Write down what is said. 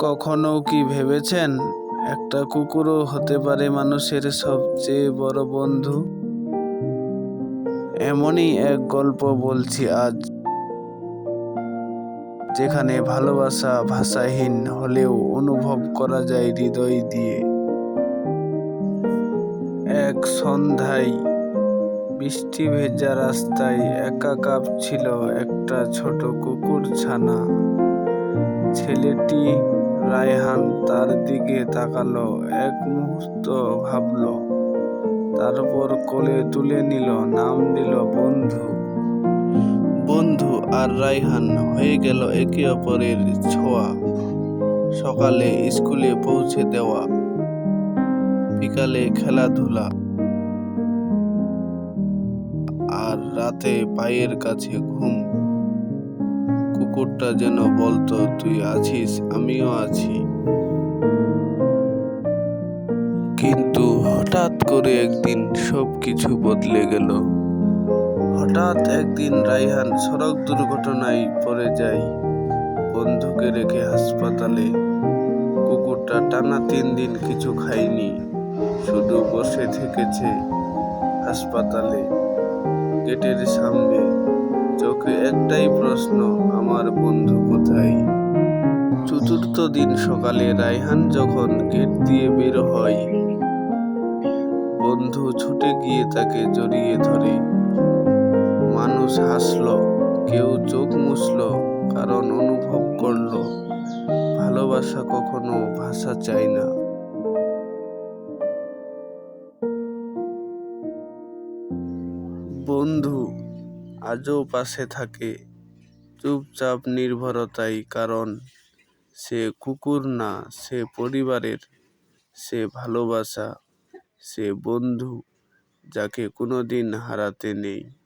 কখনো কি ভেবেছেন? একটা কুকুরও হতে পারে মানুষের সবচেয়ে বড় বন্ধু। এমনই এক গল্প বলছি আজ। যেখানে ভালোবাসা ভাষাহীন হলেও অনুভব করা যায় হৃদয় দিয়ে। এক সন্ধ্যায় বৃষ্টি ভেজা রাস্তায় একা কাপ ছিল একটা ছোট কুকুর ছানা ছেলেটি রায়হান তার দিকে তাকালো, এক মুহূর্ত ভাবল। তারপর কোলে তুলে নিল, নাম দিল বন্ধু। বন্ধু আর রায়হান হয়ে গেল একে অপরের ছোঁয়া। সকালে স্কুলে পৌঁছে দেওয়া। বিকালে খেলাধুলা। আর রাতে পায়ের কাছে ঘুম। কুকুরটা যেন বলতো তুই আছিস? আমিও আছি। কিন্তু হঠাৎ করে একদিন সব কিছু বদলে গেল। হঠাৎ একদিন রাইহান সড়ক দুর্ঘটনায় পড়ে যায়। বন্ধুকে রেখে হাসপাতালে। কুকুরটা টানা তিন দিন কিছু খায়নি, শুধু বসে থেকেছে হাসপাতালে। গেটের সামনে চোখে একটাই প্রশ্ন, আমার বন্ধু কোথায়? চতুর্থ দিন সকালে রায়হান যখন গেট দিয়ে বের হয়, বন্ধু ছুটে গিয়ে তাকে জড়িয়ে ধরে। মানুষ হাসলো, কেউ চোখ মুছলো, কারণ অনুভব করল, ভালোবাসা কখনো ভাষা চায় না। বন্ধু আজও পাশে থাকে। চুপচাপ নির্ভরতাই কারণ সে কুকুর না, সে পরিবারের। সে ভালোবাসা, সে বন্ধু যাকে কোনো দিন হারাতে নেই।